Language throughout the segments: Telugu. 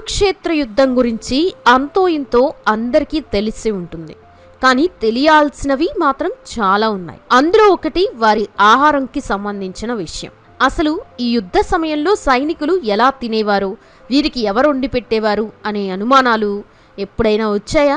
కురుక్షేత్ర యుద్ధం గురించి అంతో ఇంతో అందరికీ తెలిసి ఉంటుంది. కానీ తెలియాల్సినవి మాత్రం చాలా ఉన్నాయి. అందులో ఒకటి వారి ఆహారంకి సంబంధించిన విషయం. అసలు ఈ యుద్ధ సమయంలో సైనికులు ఎలా తినేవారు? వీరికి ఎవరు వండి పెట్టేవారు? అనే అనుమానాలు ఎప్పుడైనా వచ్చాయా?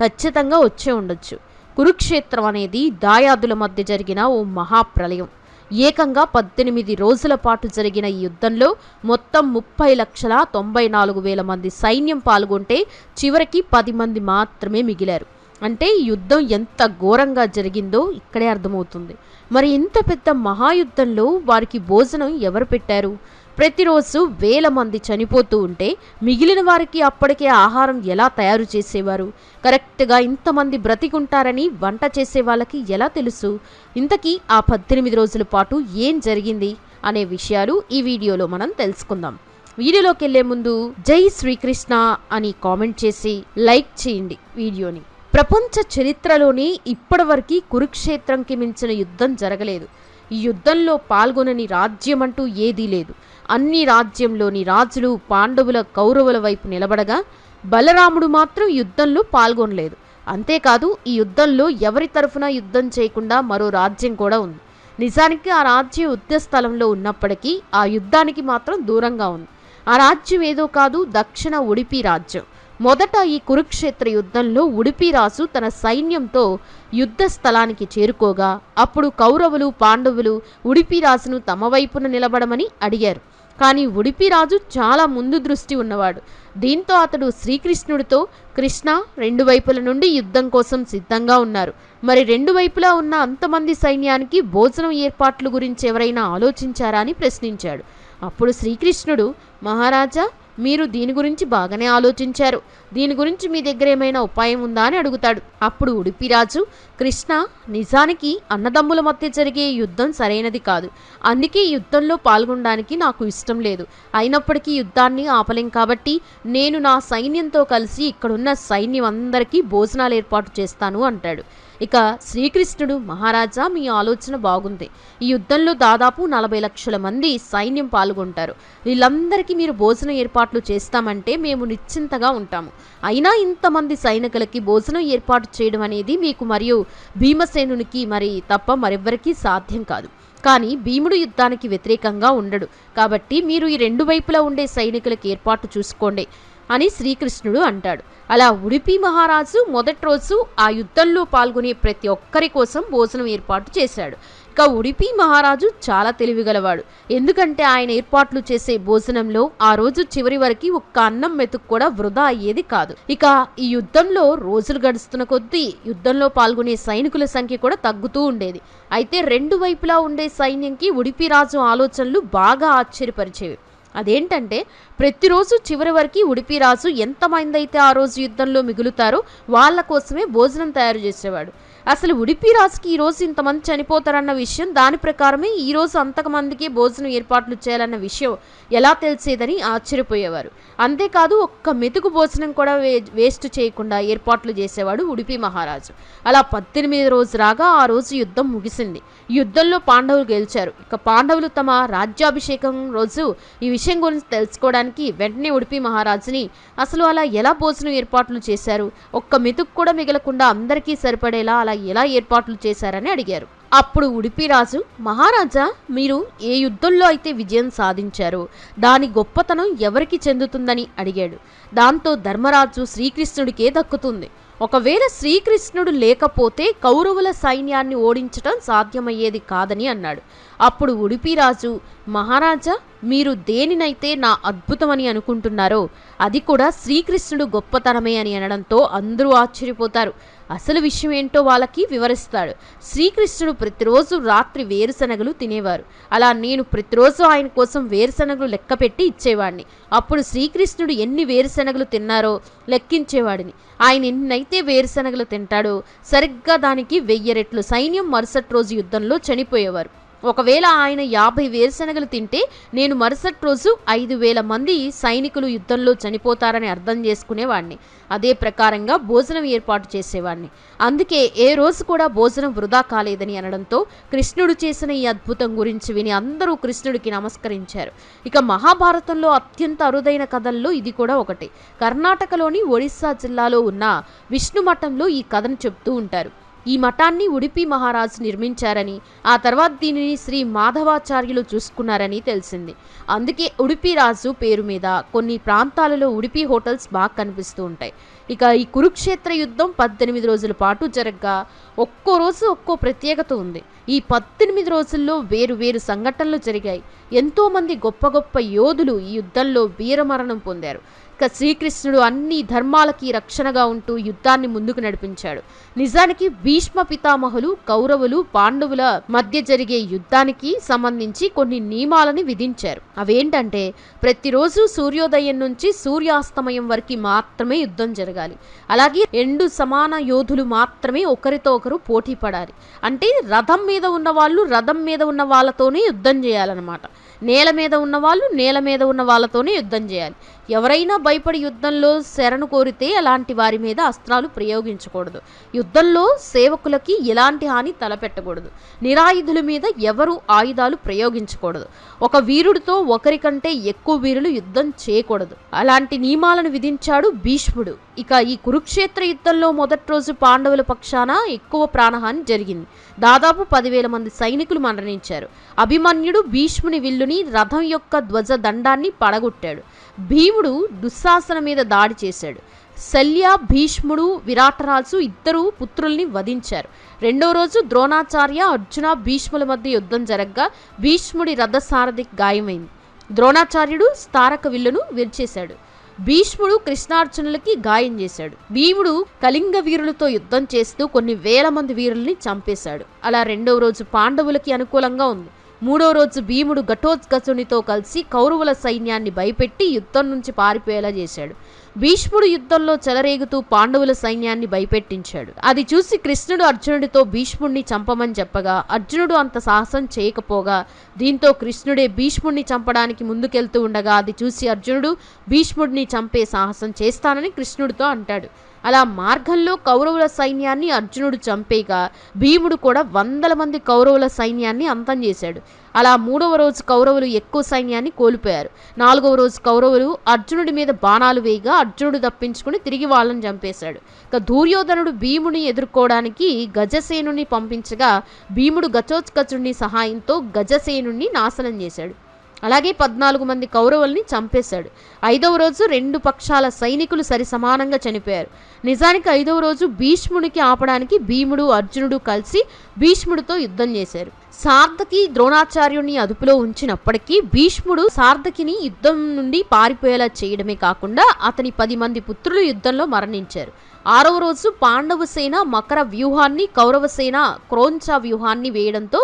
ఖచ్చితంగా వచ్చే ఉండొచ్చు. కురుక్షేత్రం అనేది దాయాదుల మధ్య జరిగిన ఓ మహాప్రలయం. ఏకంగా పద్దెనిమిది రోజుల పాటు జరిగిన ఈ యుద్ధంలో మొత్తం ముప్పై లక్షల తొంభై నాలుగు వేల మంది సైన్యం పాల్గొంటే చివరికి పది మంది మాత్రమే మిగిలారు. అంటే యుద్ధం ఎంత ఘోరంగా జరిగిందో ఇక్కడే అర్థమవుతుంది. మరి ఇంత పెద్ద మహాయుద్ధంలో వారికి భోజనం ఎవరు పెట్టారు? ప్రతిరోజు వేల మంది చనిపోతూ ఉంటే మిగిలిన వారికి అప్పటికే ఆహారం ఎలా తయారు చేసేవారు? కరెక్ట్గా ఇంతమంది బ్రతికుంటారని వంట చేసే వాళ్ళకి ఎలా తెలుసు? ఇంతకీ ఆ పద్దెనిమిది రోజుల పాటు ఏం జరిగింది? అనే విషయాలు ఈ వీడియోలో మనం తెలుసుకుందాం. వీడియోలోకి వెళ్ళే ముందు జై శ్రీకృష్ణ అని కామెంట్ చేసి లైక్ చేయండి వీడియోని. ప్రపంచ చరిత్రలోనే ఇప్పటివరకు కురుక్షేత్రంకి మించిన యుద్ధం జరగలేదు. ఈ యుద్ధంలో పాల్గొనని రాజ్యం అంటూ ఏదీ లేదు. అన్ని రాజ్యంలోని రాజులు పాండవుల కౌరవుల వైపు నిలబడగా బలరాముడు మాత్రం యుద్ధంలో పాల్గొనలేదు. అంతేకాదు ఈ యుద్ధంలో ఎవరి తరఫున యుద్ధం చేయకుండా మరో రాజ్యం కూడా ఉంది. నిజానికి ఆ రాజ్యం యుద్ధ స్థలంలో ఉన్నప్పటికీ ఆ యుద్ధానికి మాత్రం దూరంగా ఉంది. ఆ రాజ్యం ఏదో కాదు దక్షిణ ఉడిపి రాజ్యం. మొదట ఈ కురుక్షేత్ర యుద్ధంలో ఉడిపి రాజు తన సైన్యంతో యుద్ధ స్థలానికి చేరుకోగా అప్పుడు కౌరవులు పాండవులు ఉడిపి రాజును తమ వైపున నిలబడమని అడిగారు. కానీ ఉడిపి రాజు చాలా ముందు దృష్టి ఉన్నవాడు. దీంతో అతడు శ్రీకృష్ణుడితో కృష్ణ రెండు వైపుల నుండి యుద్ధం కోసం సిద్ధంగా ఉన్నారు. మరి రెండు వైపులా ఉన్న అంతమంది సైన్యానికి భోజనం ఏర్పాట్లు గురించి ఎవరైనా ఆలోచించారా అని ప్రశ్నించాడు. అప్పుడు శ్రీకృష్ణుడు మహారాజా మీరు దీని గురించి బాగానే ఆలోచించారు. దీని గురించి మీ దగ్గర ఏమైనా ఉపాయం ఉందా అని అడుగుతాడు. అప్పుడు ఉడిపిరాజు కృష్ణ నిజానికి అన్నదమ్ముల మధ్య జరిగే యుద్ధం సరైనది కాదు. అందుకే యుద్ధంలో పాల్గొనడానికి నాకు ఇష్టం లేదు. అయినప్పటికీ యుద్ధాన్ని ఆపలేం కాబట్టి నేను నా సైన్యంతో కలిసి ఇక్కడున్న సైన్యం అందరికీ భోజనాలు ఏర్పాటు చేస్తాను అంటాడు. ఇక శ్రీకృష్ణుడు మహారాజా మీ ఆలోచన బాగుంది. ఈ యుద్ధంలో దాదాపు నలభై లక్షల మంది సైన్యం పాల్గొంటారు. వీళ్ళందరికీ మీరు భోజనం ఏర్పాట్లు చేస్తామంటే మేము నిశ్చింతగా ఉంటాము. అయినా ఇంతమంది సైనికులకి భోజనం ఏర్పాటు చేయడం అనేది మీకు మరియు భీమసేనునికి మరి తప్ప మరెవ్వరికీ సాధ్యం కాదు. కానీ భీముడు యుద్ధానికి వ్యతిరేకంగా ఉండడు. కాబట్టి మీరు ఈ రెండు వైపులా ఉండే సైనికులకి ఏర్పాటు చూసుకోండి. అని శ్రీకృష్ణుడు అంటాడు. అలా ఉడిపి మహారాజు మొదటి రోజు ఆ యుద్ధంలో పాల్గొనే ప్రతి ఒక్కరి కోసం భోజనం ఏర్పాటు చేశాడు. ఇక ఉడిపి మహారాజు చాలా తెలివిగలవాడు. ఎందుకంటే ఆయన ఏర్పాట్లు చేసే భోజనంలో ఆ రోజు చివరి వరకు ఒక్క అన్నం మెతుకు కూడా వృధా అయ్యేది కాదు. ఇక ఈ యుద్ధంలో రోజులు గడుస్తున్న కొద్దీ యుద్ధంలో పాల్గొనే సైనికుల సంఖ్య కూడా తగ్గుతూ ఉండేది. అయితే రెండు వైపులా ఉండే సైన్యంకి ఉడిపి రాజు ఆలోచనలు బాగా ఆశ్చర్యపరిచేవి. అదేంటంటే ప్రతిరోజు చివరి వరకు ఉడిపి రాజు ఎంతమంది అయితే ఆ రోజు యుద్ధంలో మిగులుతారో వాళ్ళ కోసమే భోజనం తయారు చేసేవాడు. అసలు ఉడిపి రాజుకి ఈ రోజు ఇంతమంది చనిపోతారన్న విషయం దాని ప్రకారమే ఈరోజు రోజు భోజనం ఏర్పాట్లు చేయాలన్న విషయం ఎలా తెలిసేదని ఆశ్చర్యపోయేవారు. అంతేకాదు ఒక్క మెతుకు భోజనం కూడా వే వేస్ట్ చేయకుండా ఏర్పాట్లు చేసేవాడు ఉడిపి మహారాజు. అలా పద్దెనిమిది రోజు రాగా ఆ రోజు యుద్ధం ముగిసింది. యుద్ధంలో పాండవులు గెలిచారు. ఇక పాండవులు తమ రాజ్యాభిషేకం రోజు ఈ విషయం గురించి తెలుసుకోవడానికి వెంటనే ఉడిపి మహారాజుని అసలు అలా ఎలా భోజనం ఏర్పాట్లు చేశారు? ఒక్క మెతుకు కూడా మిగలకుండా అందరికీ సరిపడేలా అలా ఎలా ఏర్పాట్లు చేశారని అడిగారు. అప్పుడు ఉడిపి రాజు మహారాజా మీరు ఏ యుద్ధంలో అయితే విజయం సాధించారో దాని గొప్పతనం ఎవరికి చెందుతుందని? అడిగాడు. దాంతో ధర్మరాజు శ్రీకృష్ణుడికే దక్కుతుంది. ఒకవేళ శ్రీకృష్ణుడు లేకపోతే కౌరవుల సైన్యాన్ని ఓడించటం సాధ్యమయ్యేది కాదని అన్నాడు. అప్పుడు ఉడిపిరాజు మహారాజా మీరు దేనినైతే నా అద్భుతమని అనుకుంటున్నారో అది కూడా శ్రీకృష్ణుడు గొప్పతనమే అని అనడంతో అందరూ ఆశ్చర్యపోతారు. అసలు విషయం ఏంటో వాళ్ళకి వివరిస్తాడు. శ్రీకృష్ణుడు ప్రతిరోజు రాత్రి వేరుశనగలు తినేవారు. అలా నేను ప్రతిరోజు ఆయన కోసం వేరుశనగలు లెక్క పెట్టి ఇచ్చేవాడిని. అప్పుడు శ్రీకృష్ణుడు ఎన్ని వేరుశనగలు తిన్నారో లెక్కించేవాడిని. ఆయన ఎన్నైతే వేరుశనగలు తింటాడో సరిగ్గా దానికి వెయ్యి రెట్లు. సైన్యం మరుసటి రోజు యుద్ధంలో చనిపోయేవారు. ఒకవేళ ఆయన యాభై వేరుశనగలు తింటే నేను మరుసటి రోజు ఐదు వేల మంది సైనికులు యుద్ధంలో చనిపోతారని అర్థం చేసుకునేవాడిని అదే ప్రకారంగా భోజనం ఏర్పాటు చేసేవాడిని అందుకే ఏ రోజు కూడా భోజనం వృధా కాలేదని అనడంతో కృష్ణుడు చేసిన ఈ అద్భుతం గురించి విని అందరూ కృష్ణుడికి నమస్కరించారు. ఇక మహాభారతంలో అత్యంత అరుదైన కథల్లో ఇది కూడా ఒకటి. కర్ణాటకలోని ఒడిస్సా జిల్లాలో ఉన్న విష్ణు మఠంలో ఈ కథను చెప్తూ ఉంటారు. ఈ మఠాన్ని ఉడిపి మహారాజు నిర్మించారని ఆ తర్వాత దీనిని శ్రీ మాధవాచార్యులు చూసుకున్నారని తెలిసింది. అందుకే ఉడిపి రాజు పేరు మీద కొన్ని ప్రాంతాలలో ఉడిపి హోటల్స్ బాగా కనిపిస్తూ ఉంటాయి. ఇక ఈ కురుక్షేత్ర యుద్ధం పద్దెనిమిది రోజుల పాటు జరగగా ఒక్కో రోజు ఒక్కో ప్రత్యేకత ఉంది. ఈ పద్దెనిమిది రోజుల్లో వేరు వేరు సంఘటనలు జరిగాయి. ఎంతోమంది గొప్ప గొప్ప యోధులు ఈ యుద్ధంలో వీరమరణం పొందారు. ఇక శ్రీకృష్ణుడు అన్ని ధర్మాలకి రక్షణగా ఉంటూ యుద్ధాన్ని ముందుకు నడిపించాడు. నిజానికి భీష్మ పితామహులు కౌరవులు పాండవుల మధ్య జరిగే యుద్ధానికి సంబంధించి కొన్ని నియమాలని విధించారు. అవేంటంటే ప్రతిరోజు సూర్యోదయం నుంచి సూర్యాస్తమయం వరకు మాత్రమే యుద్ధం జరగాలి. అలాగే రెండు సమాన యోధులు మాత్రమే ఒకరితో ఒకరు పోటీ పడాలి. అంటే రథం మీద ఉన్న వాళ్ళు రథం మీద ఉన్న వాళ్ళతోనే యుద్ధం చేయాలన్నమాట. నేల మీద ఉన్న వాళ్ళు నేల మీద ఉన్న వాళ్ళతోనే యుద్ధం చేయాలి. ఎవరైనా భయపడి యుద్ధంలో శరణు కోరితే అలాంటి వారి మీద అస్త్రాలు ప్రయోగించకూడదు. యుద్ధంలో సేవకులకి ఎలాంటి హాని తలపెట్టకూడదు. నిరాయుధుల మీద ఎవరు ఆయుధాలు ప్రయోగించకూడదు. ఒక వీరుడితో ఒకరికంటే ఎక్కువ వీరులు యుద్ధం చేయకూడదు. అలాంటి నియమాలను విధించాడు భీష్ముడు. ఇక ఈ కురుక్షేత్ర యుద్ధంలో మొదటి రోజు పాండవుల పక్షాన ఎక్కువ ప్రాణహాని జరిగింది. దాదాపు పదివేల మంది సైనికులు మరణించారు. అభిమన్యుడు భీష్ముని విల్లుని రథం యొక్క ధ్వజ దండాన్ని పడగొట్టాడు. భీముడు దుశ్శాసన మీద దాడి చేశాడు. శల్య భీష్ముడు విరాటరాజు ఇద్దరు పుత్రుల్ని వధించారు. రెండో రోజు ద్రోణాచార్య అర్జున భీష్ముల మధ్య యుద్ధం జరగ్గా భీష్ముడి రథసారథి గాయమైంది. ద్రోణాచార్యుడు స్థారక విల్లును విరిచేశాడు. భీష్ముడు కృష్ణార్జునులకి గాయం చేశాడు. భీముడు కళింగ వీరులతో యుద్ధం చేస్తూ కొన్ని వేల మంది వీరుల్ని చంపేశాడు. అలా రెండవ రోజు పాండవులకి అనుకూలంగా ఉంది. మూడో రోజు భీముడు ఘటోత్కచునితో కలిసి కౌరవుల సైన్యాన్ని భయపెట్టి యుద్ధం నుంచి పారిపోయేలా చేశాడు. భీష్ముడు యుద్ధంలో చెలరేగుతూ పాండవుల సైన్యాన్ని భయపెట్టించాడు. అది చూసి కృష్ణుడు అర్జునుడితో భీష్ముడిని చంపమని చెప్పగా అర్జునుడు అంత సాహసం చేయకపోగా దీంతో కృష్ణుడే భీష్ముడిని చంపడానికి ముందుకెళ్తూ ఉండగా అది చూసి అర్జునుడు భీష్ముడిని చంపే సాహసం చేస్తానని కృష్ణుడితో అంటాడు. అలా మార్గంలో కౌరవుల సైన్యాన్ని అర్జునుడు చంపేగా భీముడు కూడా వందల మంది కౌరవుల సైన్యాన్ని అంతం చేశాడు. అలా మూడవ రోజు కౌరవులు ఎక్కువ సైన్యాన్ని కోల్పోయారు. నాలుగవ రోజు కౌరవులు అర్జునుడి మీద బాణాలు వేయగా అర్జునుడు తప్పించుకుని తిరిగి వాళ్ళని చంపేశాడు. ఇక దుర్యోధనుడు భీముని ఎదుర్కోవడానికి గజసేనుని పంపించగా భీముడు గచోత్కచుడిని సహాయంతో గజసేనుణ్ణి నాశనం చేశాడు. అలాగే పద్నాలుగు మంది కౌరవుల్ని చంపేశాడు. ఐదవ రోజు రెండు పక్షాల సైనికులు సరి సమానంగా చనిపోయారు. నిజానికి ఐదవ రోజు భీష్ముడికి ఆపడానికి భీముడు అర్జునుడు కలిసి భీష్ముడితో యుద్ధం చేశారు. సార్థకి ద్రోణాచార్యుడిని అదుపులో ఉంచినప్పటికీ భీష్ముడు సార్థకిని యుద్ధం నుండి పారిపోయేలా చేయడమే కాకుండా అతని పది మంది పుత్రులు యుద్ధంలో మరణించారు. ఆరవ రోజు పాండవ సేన మకర వ్యూహాన్ని కౌరవ సేన క్రోంచ వ్యూహాన్ని వేయడంతో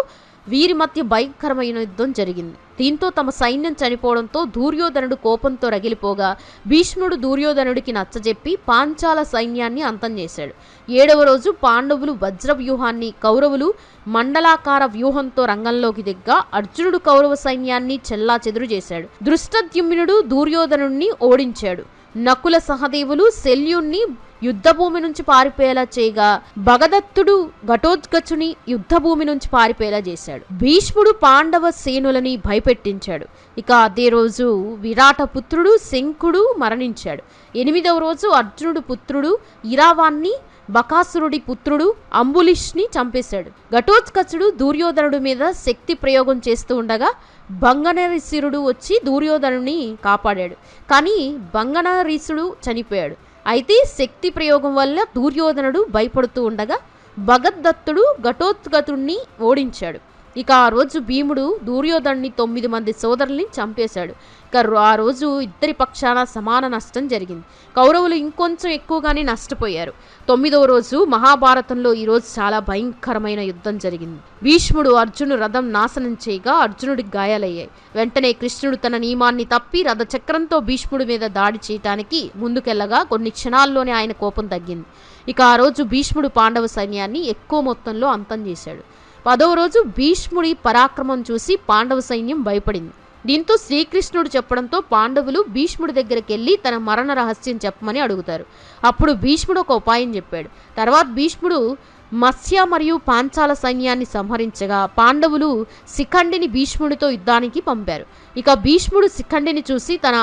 వీరి మధ్య భయంకరమైన యుద్ధం జరిగింది. దీంతో తమ సైన్యం చనిపోవడంతో దుర్యోధనుడు కోపంతో రగిలిపోగా భీష్ముడు దుర్యోధనుడికి నచ్చజెప్పి పాంచాల సైన్యాన్ని అంతం చేశాడు. ఏడవ రోజు పాండవులు వజ్ర వ్యూహాన్ని కౌరవులు మండలాకార వ్యూహంతో రంగంలోకి దిగ్గా అర్జునుడు కౌరవ సైన్యాన్ని చెల్లా చెదురు చేశాడు. దృష్టద్యుమ్నుడు దుర్యోధనుణ్ణి ఓడించాడు. నకుల సహదేవులు శల్యుణ్ణి యుద్ధభూమి నుంచి పారిపోయేలా చేయగా భగదత్తుడు ఘటోత్కచుని యుద్ధభూమి నుంచి పారిపోయేలా చేశాడు. భీష్ముడు పాండవ సేనులని భయపెట్టించాడు. ఇక అదే రోజు విరాట పుత్రుడు శంకుడు మరణించాడు. ఎనిమిదవ రోజు అర్జునుడు పుత్రుడు ఇరావాన్ని బకాసురుడి పుత్రుడు అంబులిష్ని చంపేశాడు. ఘటోత్కచుడు దుర్యోధనుడి మీద శక్తి ప్రయోగం చేస్తూ ఉండగా బంగనరిసిరుడు వచ్చి దుర్యోధనుని కాపాడాడు. కానీ భంగనరీసుడు చనిపోయాడు. అయితే శక్తి ప్రయోగం వల్ల దుర్యోధనుడు భయపడుతూ ఉండగా భగద్దత్తుడు ఘటోత్కతుణ్ణి ఓడించాడు. ఇక ఆ రోజు భీముడు దుర్యోధనుని తొమ్మిది మంది సోదరుల్ని చంపేశాడు. ఇక ఆ రోజు ఇద్దరి పక్షాన సమాన నష్టం జరిగింది. కౌరవులు ఇంకొంచెం ఎక్కువగానే నష్టపోయారు. తొమ్మిదవ రోజు మహాభారతంలో ఈరోజు చాలా భయంకరమైన యుద్ధం జరిగింది. భీష్ముడు అర్జును రథం నాశనం చేయగా అర్జునుడికి గాయాలయ్యాయి. వెంటనే కృష్ణుడు తన నియమాన్ని తప్పి రథ చక్రంతో భీష్ముడి మీద దాడి చేయటానికి ముందుకెళ్ళగా కొన్ని క్షణాల్లోనే ఆయన కోపం తగ్గింది. ఇక ఆ రోజు భీష్ముడు పాండవ సైన్యాన్ని ఎక్కువ మొత్తంలో అంతం చేశాడు. పదవ రోజు భీష్ముడి పరాక్రమం చూసి పాండవ సైన్యం భయపడింది. దీంతో శ్రీకృష్ణుడు చెప్పడంతో పాండవులు భీష్ముడి దగ్గరికి వెళ్ళి తన మరణ రహస్యం చెప్పమని అడుగుతారు. అప్పుడు భీష్ముడు ఒక ఉపాయం చెప్పాడు. తర్వాత భీష్ముడు మత్స్య మరియు పాంచాల సైన్యాన్ని సంహరించగా పాండవులు శిఖండిని భీష్ముడితో యుద్ధానికి పంపారు. ఇక భీష్ముడు శిఖండిని చూసి తన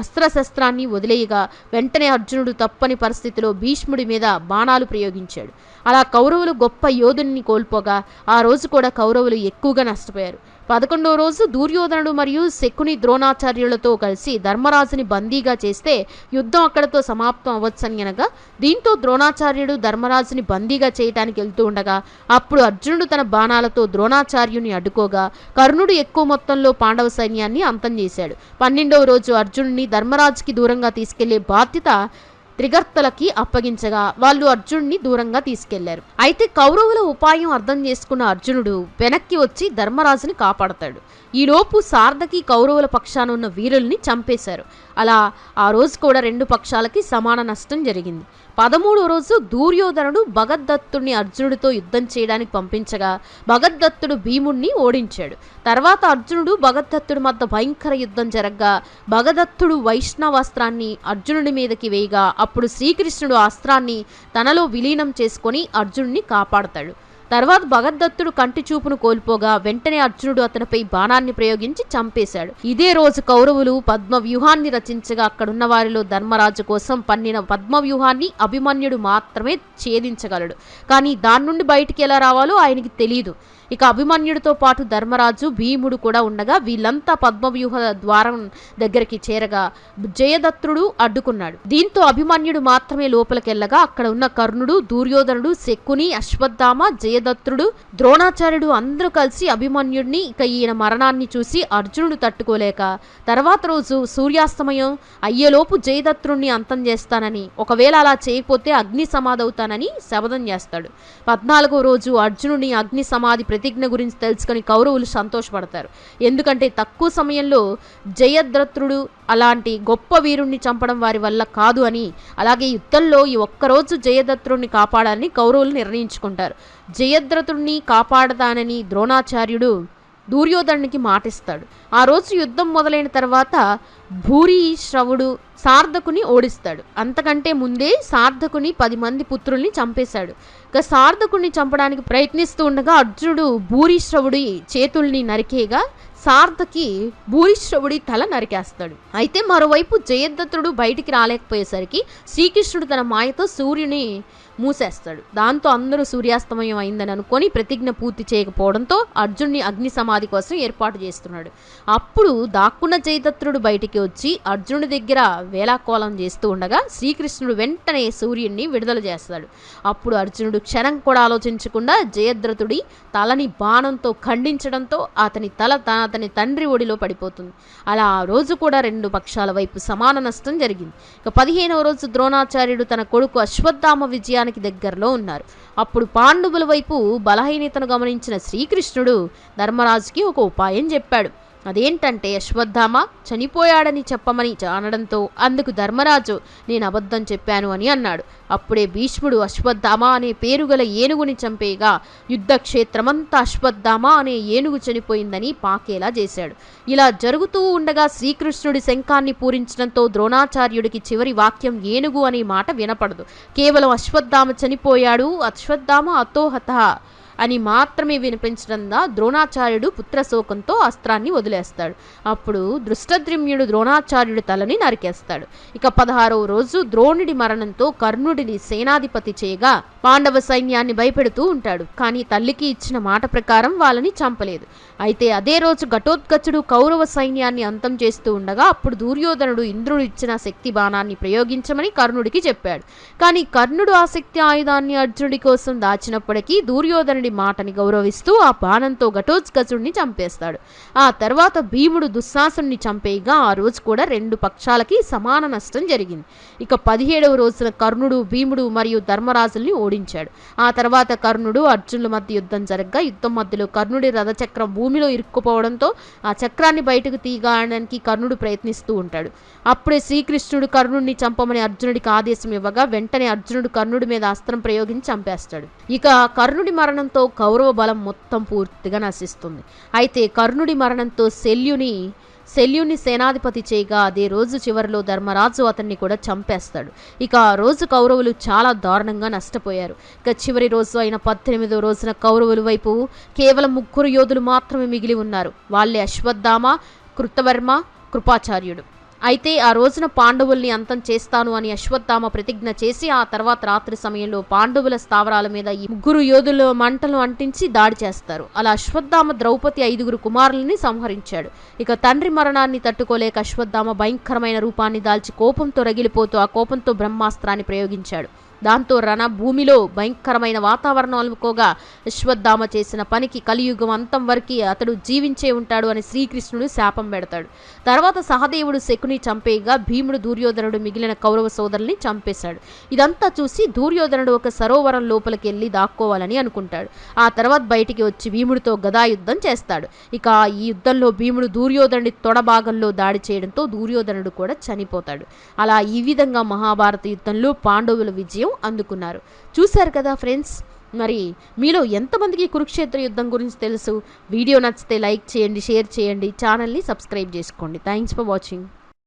అస్త్రశస్త్రాన్ని వదిలేయగా వెంటనే అర్జునుడు తప్పని పరిస్థితిలో భీష్ముడి మీద బాణాలు ప్రయోగించాడు. అలా కౌరవులు గొప్ప యోధుని కోల్పోగా ఆ రోజు కూడా కౌరవులు ఎక్కువగా నష్టపోయారు. పదకొండో రోజు దుర్యోధనుడు మరియు శకుని ద్రోణాచార్యులతో కలిసి ధర్మరాజుని బందీగా చేస్తే యుద్ధం అక్కడతో సమాప్తం అవ్వచ్చని అనగా దీంతో ద్రోణాచార్యుడు ధర్మరాజుని బందీగా చేయటానికి వెళ్తూ ఉండగా అప్పుడు అర్జునుడు తన బాణాలతో ద్రోణాచార్యుని అడ్డుకోగా కర్ణుడు ఎక్కువ మొత్తంలో పాండవ సైన్యాన్ని అంతం చేశాడు. పన్నెండవ రోజు అర్జునుడిని ధర్మరాజుకి దూరంగా తీసుకెళ్ళే బాధ్యత త్రిగర్తలకి అప్పగించగా వాళ్ళు అర్జునుడిని దూరంగా తీసుకెళ్ళారు. అయితే కౌరవుల ఉపాయం అర్థం చేసుకున్న అర్జునుడు వెనక్కి వచ్చి ధర్మరాజుని కాపాడతాడు. ఈలోపు సారథకి కౌరవుల పక్షాన ఉన్న వీరుల్ని చంపేశారు. అలా ఆ రోజు కూడా రెండు పక్షాలకి సమాన నష్టం జరిగింది. పదమూడో రోజు దూర్యోధనుడు భగద్దత్తుడిని అర్జునుడితో యుద్ధం చేయడానికి పంపించగా భగద్దత్తుడు భీముణ్ణి ఓడించాడు. తర్వాత అర్జునుడు భగద్దత్తుడి మధ్య భయంకర యుద్ధం జరగ్గా భగదత్తుడు వైష్ణవాస్త్రాన్ని అర్జునుడి మీదకి వేయగా అప్పుడు శ్రీకృష్ణుడు అస్త్రాన్ని తనలో విలీనం చేసుకొని అర్జునుడిని కాపాడతాడు. తర్వాత భగద్దత్తుడు కంటి చూపును కోల్పోగా వెంటనే అర్జునుడు అతనిపై బాణాన్ని ప్రయోగించి చంపేశాడు. ఇదే రోజు కౌరవులు పద్మ వ్యూహాన్ని రచించగా అక్కడున్న వారిలో ధర్మరాజు కోసం పన్నిన పద్మ వ్యూహాన్ని అభిమన్యుడు మాత్రమే ఛేదించగలడు. కానీ దాని నుండి బయటికి ఎలా రావాలో ఆయనకి తెలియదు ఇక అభిమన్యుడితో పాటు ధర్మరాజు భీముడు కూడా ఉండగా వీళ్ళంతా పద్మవ్యూహ ద్వారం దగ్గరికి చేరగా జయదత్తుడు అడ్డుకున్నాడు. దీంతో అభిమన్యుడు మాత్రమే లోపలికెళ్ళగా అక్కడ ఉన్న కర్ణుడు దుర్యోధనుడు శకుని అశ్వత్థామ జయదత్తుడు ద్రోణాచార్యుడు అందరూ కలిసి అభిమన్యుడిని ఇక ఈయన మరణాన్ని చూసి అర్జునుడు తట్టుకోలేక తర్వాత రోజు సూర్యాస్తమయం అయ్యేలోపు జయదత్తుడిని అంతం చేస్తానని ఒకవేళ అలా చేయకపోతే అగ్ని సమాధవుతానని శపథం చేస్తాడు. పద్నాలుగో రోజు అర్జునుడిని అగ్ని సమాధి ప్రతిజ్ఞ గురించి తెలుసుకొని కౌరవులు సంతోషపడతారు. ఎందుకంటే తక్కువ సమయంలో జయద్రథుడు అలాంటి గొప్ప వీరుణ్ణి చంపడం వారి వల్ల కాదు అని అలాగే యుద్ధంలో ఈ ఒక్కరోజు జయదత్తుడిని కాపాడాలని కౌరవులు నిర్ణయించుకుంటారు. జయద్రథుడిని కాపాడతానని ద్రోణాచార్యుడు దుర్యోధనునికి మాటిస్తాడు. ఆ రోజు యుద్ధం మొదలైన తర్వాత భూరి శ్రవుడు సార్థకుని ఓడిస్తాడు. అంతకంటే ముందే సార్థకుని పది మంది పుత్రుల్ని చంపేశాడు. ఇక సార్థకుని చంపడానికి ప్రయత్నిస్తూ ఉండగా అర్జునుడు భూరిశ్రవుడి చేతుల్ని నరికేగా సార్థకి భూరిశ్రవుడి తల నరికేస్తాడు. అయితే మరోవైపు జయదత్తుడు బయటికి రాలేకపోయేసరికి శ్రీకృష్ణుడు తన మాయతో సూర్యుని మూసేస్తాడు. దాంతో అందరూ సూర్యాస్తమయం అయిందని అనుకొని ప్రతిజ్ఞ పూర్తి చేయకపోవడంతో అర్జున్ని అగ్ని సమాధి కోసం ఏర్పాటు చేస్తున్నాడు. అప్పుడు దాక్కున్న చైతత్రుడు బయటికి వచ్చి అర్జునుడి దగ్గర వేలాకోలం చేస్తూ ఉండగా శ్రీకృష్ణుడు వెంటనే సూర్యుడిని విడుదల చేస్తాడు. అప్పుడు అర్జునుడు క్షణం కూడా ఆలోచించకుండా జయద్రథుడి తలని బాణంతో ఖండించడంతో అతని తల తన అతని తండ్రి ఒడిలో పడిపోతుంది. అలా ఆ రోజు కూడా రెండు పక్షాల వైపు సమాన నష్టం జరిగింది. ఇక పదిహేనవ రోజు ద్రోణాచార్యుడు తన కొడుకు అశ్వత్థామ విజయానికి దగ్గరలో ఉన్నారు. అప్పుడు పాండవుల వైపు బలహీనతను గమనించిన శ్రీకృష్ణుడు ధర్మరాజుకి ఒక ఉపాయం చెప్పాడు. అదేంటంటే అశ్వత్థామ చనిపోయాడని చెప్పమని అనడంతో అందుకు ధర్మరాజు నేను అబద్ధం చెప్పాను అని అన్నాడు. అప్పుడే భీష్ముడు అశ్వత్థామ అనే పేరు గల ఏనుగుని చంపేగా యుద్ధక్షేత్రమంతా అశ్వత్థామ అనే ఏనుగు చనిపోయిందని పాకేలా చేశాడు. ఇలా జరుగుతూ ఉండగా శ్రీకృష్ణుడి శంఖాన్ని పూరించడంతో ద్రోణాచార్యుడికి చివరి వాక్యం ఏనుగు అనే మాట వినపడదు. కేవలం అశ్వత్థామ చనిపోయాడు అశ్వత్థామ అతోహత. అని మాత్రమే వినిపించడంగా ద్రోణాచార్యుడు పుత్రశోకంతో అస్త్రాన్ని వదిలేస్తాడు. అప్పుడు దృష్టద్రిమ్యుడు ద్రోణాచార్యుడి తలని నరికేస్తాడు. ఇక పదహారవ రోజు ద్రోణుడి మరణంతో కర్ణుడిని సేనాధిపతి చేయగా పాండవ సైన్యాన్ని భయపెడుతూ ఉంటాడు. కానీ తల్లికి ఇచ్చిన మాట ప్రకారం వాళ్ళని చంపలేదు. అయితే అదే రోజు ఘటోత్కచుడు కౌరవ సైన్యాన్ని అంతం చేస్తూ ఉండగా అప్పుడు దుర్యోధనుడు ఇంద్రుడు ఇచ్చిన శక్తి బాణాన్ని ప్రయోగించమని కర్ణుడికి చెప్పాడు. కానీ కర్ణుడు ఆ శక్తి ఆయుధాన్ని అర్జునుడి కోసం దాచినప్పటికీ దుర్యోధనుడి మాటని గౌరవిస్తూ ఆ బాణంతో ఘటోత్కచుడిని చంపేస్తాడు. ఆ తర్వాత భీముడు దుశ్శాసుని చంపేయగా ఆ రోజు కూడా రెండు పక్షాలకి సమాన నష్టం జరిగింది. ఇక పదిహేడవ రోజున కర్ణుడు భీముడు మరియు ధర్మరాజుల్ని ఓడించాడు. ఆ తర్వాత కర్ణుడు అర్జునుల మధ్య యుద్ధం జరగగా యుద్ధం మధ్యలో కర్ణుడి రథచక్రం భూమిలో ఇరుక్కుపోవడంతో ఆ చక్రాన్ని బయటకు తీయడానికి కర్ణుడు ప్రయత్నిస్తూ ఉంటాడు. అప్పుడే శ్రీకృష్ణుడు కర్ణుడిని చంపమని అర్జునుడికి ఆదేశం ఇవ్వగా వెంటనే అర్జునుడు కర్ణుడి మీద అస్త్రం ప్రయోగించి చంపేస్తాడు. ఇక కర్ణుడి మరణంతో మరణంతో కౌరవ బలం మొత్తం పూర్తిగా నశిస్తుంది. అయితే కర్ణుడి మరణంతో శల్యుని శల్యుని సేనాధిపతి చేయగా అదే రోజు చివరిలో ధర్మరాజు అతన్ని కూడా చంపేస్తాడు. ఇక ఆ రోజు కౌరవులు చాలా దారుణంగా నష్టపోయారు. ఇక చివరి రోజు అయిన పద్దెనిమిదో రోజున కౌరవుల వైపు కేవలం ముగ్గురు యోధులు మాత్రమే మిగిలి ఉన్నారు. వాళ్ళే అశ్వత్థామ కృతవర్మ కృపాచార్యుడు. అయితే ఆ రోజున పాండవుల్ని అంతం చేస్తాను అని అశ్వత్థామ ప్రతిజ్ఞ చేసి ఆ తర్వాత రాత్రి సమయంలో పాండవుల స్థావరాల మీద ఈ ముగ్గురు యోధులు మంటలు అంటించి దాడి చేస్తారు. అలా అశ్వత్థామ ద్రౌపది ఐదుగురు కుమారుల్ని సంహరించాడు. ఇక తండ్రి మరణాన్ని తట్టుకోలేక అశ్వత్థామ భయంకరమైన రూపాన్ని దాల్చి కోపంతో రగిలిపోతూ ఆ కోపంతో బ్రహ్మాస్త్రాన్ని ప్రయోగించాడు. దాంతో రణ భూమిలో భయంకరమైన వాతావరణం అలుపుకోగా అశ్వత్థామ చేసిన పనికి కలియుగం అంతం వరకు అతడు జీవించే ఉంటాడు అని శ్రీకృష్ణుడు శాపం పెడతాడు. తర్వాత సహదేవుడు శకుని చంపేయగా భీముడు దుర్యోధనుడు మిగిలిన కౌరవ సోదరుల్ని చంపేశాడు. ఇదంతా చూసి దుర్యోధనుడు ఒక సరోవరం లోపలికి వెళ్ళి దాక్కోవాలని అనుకుంటాడు. ఆ తర్వాత బయటికి వచ్చి భీముడితో గదా యుద్ధం చేస్తాడు. ఇక ఈ యుద్ధంలో భీముడు దుర్యోధనుడి తొడ భాగంలో దాడి చేయడంతో దుర్యోధనుడు కూడా చనిపోతాడు. అలా ఈ విధంగా మహాభారత యుద్ధంలో పాండవుల విజయం విజయం అందుకున్నారు. చూశారు కదా ఫ్రెండ్స్? మరి మీలో ఎంతమందికి కురుక్షేత్ర యుద్ధం గురించి తెలుసు? వీడియో నచ్చితే లైక్ చేయండి షేర్ చేయండి ఛానల్ని సబ్స్క్రైబ్ చేసుకోండి. Thanks for watching.